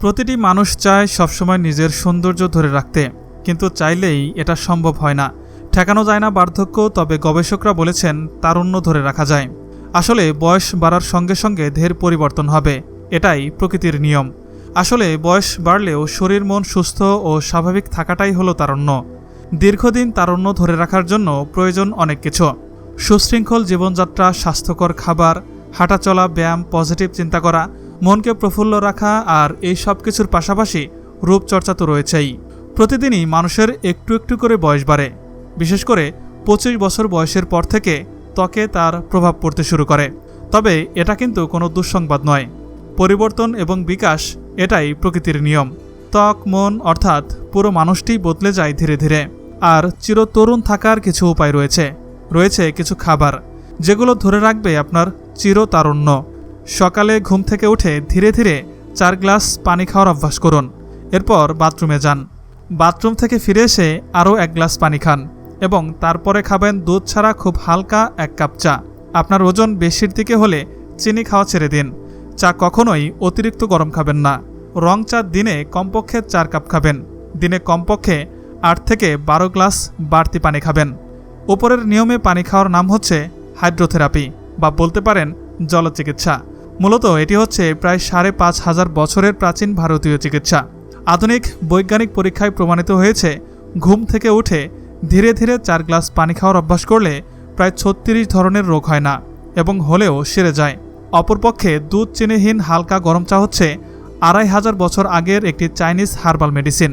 প্রতিটি মানুষ চায় সবসময় নিজের সৌন্দর্য ধরে রাখতে, কিন্তু চাইলেই এটা সম্ভব হয় না। ঠেকানো যায় না বার্ধক্য, তবে গবেষকরা বলেছেন তারুণ্য ধরে রাখা যায়। আসলে বয়স বাড়ার সঙ্গে সঙ্গে দেহের পরিবর্তন হবে, এটাই প্রকৃতির নিয়ম। আসলে বয়স বাড়লেও শরীর, মন সুস্থ ও স্বাভাবিক থাকাটাই হলো তারুণ্য। দীর্ঘদিন তারুণ্য ধরে রাখার জন্য প্রয়োজন অনেক কিছু। সুশৃঙ্খল জীবনযাত্রা, স্বাস্থ্যকর খাবার, হাঁটাচলা, ব্যায়াম, পজিটিভ চিন্তা করা মনকে প্রফুল্ল রাখা আর এই সব কিছুর পাশাপাশি রূপচর্চা তো রয়েছেই। প্রতিদিনই মানুষের একটু একটু করে বয়স বাড়ে। বিশেষ করে পঁচিশ বছর বয়সের পর থেকে ত্বকে তার প্রভাব পড়তে শুরু করে। তবে এটা কিন্তু কোনো দুঃসংবাদ নয়। পরিবর্তন এবং বিকাশ এটাই প্রকৃতির নিয়ম। ত্বক, মন অর্থাৎ পুরো মানুষটিই বদলে যায় ধীরে ধীরে। আর চিরতরুণ থাকার কিছু উপায় রয়েছে। রয়েছে কিছু খাবার, যেগুলো ধরে রাখবে আপনার চিরতারুণ্য। সকালে ঘুম থেকে উঠে ধীরে ধীরে চার গ্লাস পানি খাওয়ার অভ্যাস করুন। এরপর বাথরুমে যান। বাথরুম থেকে ফিরে এসে আরও এক গ্লাস পানি খান এবং তারপরে খাবেন দুধ ছাড়া খুব হালকা এক কাপ চা। আপনার ওজন বেশির দিকে হলে চিনি খাওয়া ছেড়ে দিন। চা কখনোই অতিরিক্ত গরম খাবেন না। রং চা দিনে কমপক্ষে চার কাপ খাবেন। দিনে কমপক্ষে আট থেকে বারো গ্লাস বাড়তি পানি খাবেন। উপরের নিয়মে পানি খাওয়ার নাম হচ্ছে হাইড্রোথেরাপি বা বলতে পারেন জলচিকিৎসা। মূলত এটি হচ্ছে প্রায় সাড়ে পাঁচ হাজার বছরের প্রাচীন ভারতীয় চিকিৎসা। আধুনিক বৈজ্ঞানিক পরীক্ষায় প্রমাণিত হয়েছে, ঘুম থেকে উঠে ধীরে ধীরে চার গ্লাস পানি খাওয়ার অভ্যাস করলে প্রায় ছত্রিশ ধরনের রোগ হয় না এবং হলেও সেরে যায়। অপরপক্ষে দুধ চিনিহীন হালকা গরম চা হচ্ছে আড়াই হাজার বছর আগের একটি চাইনিজ হার্বাল মেডিসিন।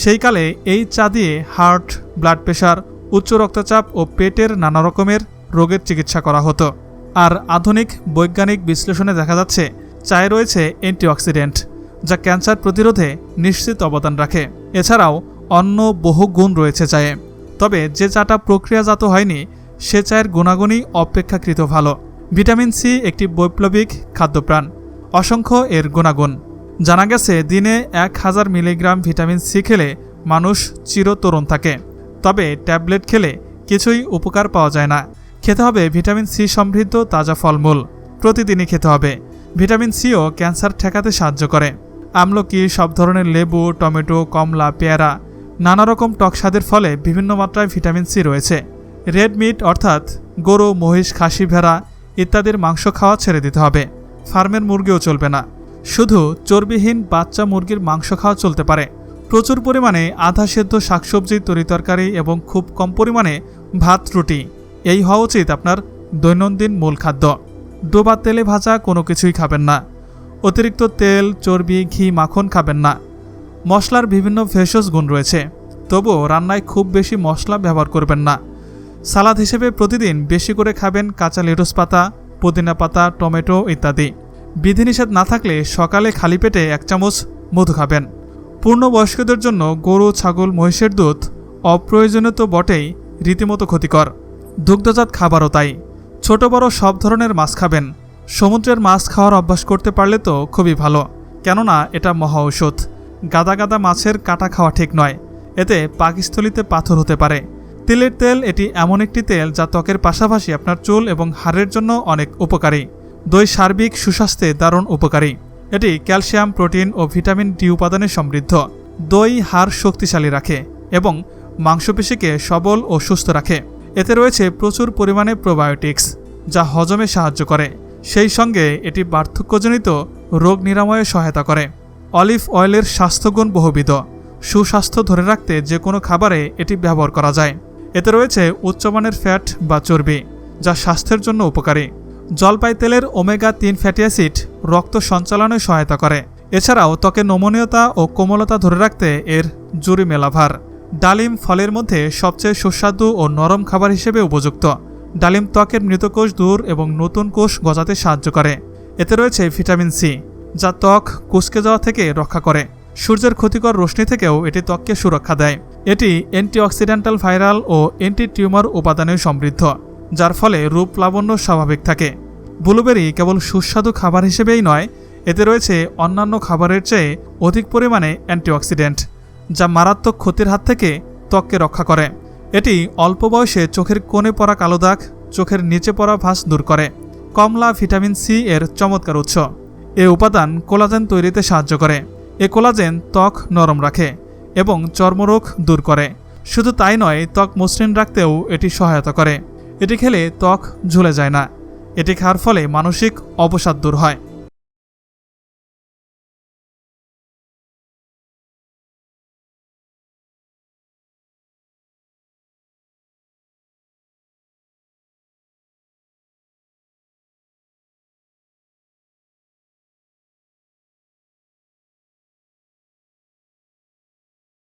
সেই কালে এই চা দিয়ে হার্ট, ব্লাড প্রেশার, উচ্চ রক্তচাপ ও পেটের নানা রকমের রোগের চিকিৎসা করা হতো। আর আধুনিক বৈজ্ঞানিক বিশ্লেষণে দেখা যাচ্ছে, চায়ে রয়েছে অ্যান্টিঅক্সিডেন্ট, যা ক্যান্সার প্রতিরোধে নিশ্চিত অবদান রাখে। এছাড়াও অন্য বহু গুণ রয়েছে চায়ে। তবে যে চাটা প্রক্রিয়াজাত হয়নি, সে চায়ের গুণাগুণই অপেক্ষাকৃত ভালো। ভিটামিন সি একটি বৈপ্লবিক খাদ্যপ্রাণ, অসংখ্য এর গুণাগুণ। জানা গেছে, দিনে এক হাজার মিলিগ্রাম ভিটামিন সি খেলে মানুষ চিরতরুণ থাকে। তবে ট্যাবলেট খেলে কিছুই উপকার পাওয়া যায় না। খেতে হবে ভিটামিন সি সমৃদ্ধ তাজা ফলমূল। প্রতিদিনই খেতে হবে। ভিটামিন সিও ক্যান্সার ঠেকাতে সাহায্য করে। আমলকি, সব ধরনের লেবু, টমেটো, কমলা, পেয়ারা, নানা রকম টক স্বাদের ফলে বিভিন্ন মাত্রায় ভিটামিন সি রয়েছে। রেড মিট অর্থাৎ গরু, মহিষ, খাসি, ভেড়া ইত্যাদির মাংস খাওয়া ছেড়ে দিতে হবে। ফার্মের মুরগিও চলবে না। শুধু চর্বিহীন বাচ্চা মুরগির মাংস খাওয়া চলতে পারে। প্রচুর পরিমাণে আধা সেদ্ধ শাকসবজি তরিতরকারি এবং খুব কম পরিমাণে ভাত, রুটি। এই হওয়া উচিত আপনার দৈনন্দিন মূল খাদ্য। ডোবা তেলে ভাজা কোনো কিছুই খাবেন না। অতিরিক্ত তেল, চর্বি, ঘি, মাখন খাবেন না। মশলার বিভিন্ন ভেষজ গুণ রয়েছে। তবুও রান্নায় খুব বেশি মশলা ব্যবহার করবেন না। সালাদ হিসেবে প্রতিদিন বেশি করে খাবেন কাঁচা লেটুস পাতা, পুদিনা পাতা, টমেটো ইত্যাদি। বিধিনিষেধ না থাকলে সকালে খালি পেটে এক চামচ মধু খাবেন। পূর্ণবয়স্কদের জন্য গরু, ছাগল, মহিষের দুধ অপ্রয়োজনীয় তো বটেই, রীতিমতো ক্ষতিকর। দুগ্ধজাত খাবারও তাই। ছোট বড় সব ধরনের মাছ খাবেন। সমুদ্রের মাছ খাওয়ার অভ্যাস করতে পারলে তো খুবই ভালো। কেননা এটা মহা ঔষধ। গাদা গাদা মাছের কাটা খাওয়া ঠিক নয়। এতে পাকিস্থলিতে পাথর হতে পারে। তিলের তেল এটি এমন একটি তেল যা ত্বকের পাশাপাশি আপনার চুল এবং হাড়ের জন্য অনেক উপকারী। দই সার্বিক সুস্বাস্থ্যে দারুণ উপকারী। এটি ক্যালসিয়াম, প্রোটিন ও ভিটামিন ডি উপাদানে সমৃদ্ধ। দই হাড় শক্তিশালী রাখে এবং মাংসপেশিকে সবল ও সুস্থ রাখে। এতে রয়েছে প্রচুর পরিমাণে প্রোবায়োটিক্স যা হজমে সাহায্য করে। সেই সঙ্গে এটি বার্ধক্যজনিত রোগ নিরাময়ে সহায়তা করে। অলিভ অয়েলের স্বাস্থ্যগুণ বহুবিধ। সুস্বাস্থ্য ধরে রাখতে যে কোনো খাবারে এটি ব্যবহার করা যায়। এতে রয়েছে উচ্চমানের ফ্যাট বা চর্বি, যা স্বাস্থ্যের জন্য উপকারী। জলপাই তেলের ওমেগা তিন ফ্যাটি অ্যাসিড রক্ত সঞ্চালনে সহায়তা করে। এছাড়াও ত্বকে নমনীয়তা ও কোমলতা ধরে রাখতে এর জুরি মেলাভার ডালিম ফলের মধ্যে সবচেয়ে সুস্বাদু ও নরম খাবার হিসেবে উপযুক্ত। ডালিম ত্বকের মৃতকোষ দূর এবং নতুন কোষ গজাতে সাহায্য করে। এতে রয়েছে ভিটামিন সি, যা ত্বক কুচকে যাওয়া থেকে রক্ষা করে। সূর্যের ক্ষতিকর রশ্মি থেকেও এটি ত্বককে সুরক্ষা দেয়। এটি অ্যান্টিঅক্সিডেন্টাল ভাইরাল ও অ্যান্টি টিউমার উপাদানে সমৃদ্ধ, যার ফলে রূপ লাবণ্য স্বাভাবিক থাকে। ব্লুবেরি কেবল সুস্বাদু খাবার হিসেবেই নয়, এতে রয়েছে অন্যান্য খাবারের চেয়ে অধিক পরিমাণে অ্যান্টিঅক্সিডেন্ট। যা মারাত্মক ক্ষতির হাত থেকে ত্বককে রক্ষা করে। এটি অল্প বয়সে চোখের কোণে পড়া কালো দাগ, চোখের নিচে পড়া ভাঁজ দূর করে। কমলা, ভিটামিন সি এর চমৎকার উৎস। এ উপাদান কোলাজেন তৈরিতে সাহায্য করে। এ কোলাজেন ত্বক নরম রাখে এবং চর্মরোগ দূর করে। শুধু তাই নয়, ত্বক মসৃণ রাখতেও এটি সহায়তা করে। এটি খেলে ত্বক ঝুলে যায় না। এটি খাওয়ার ফলে মানসিক অবসাদ দূর হয়।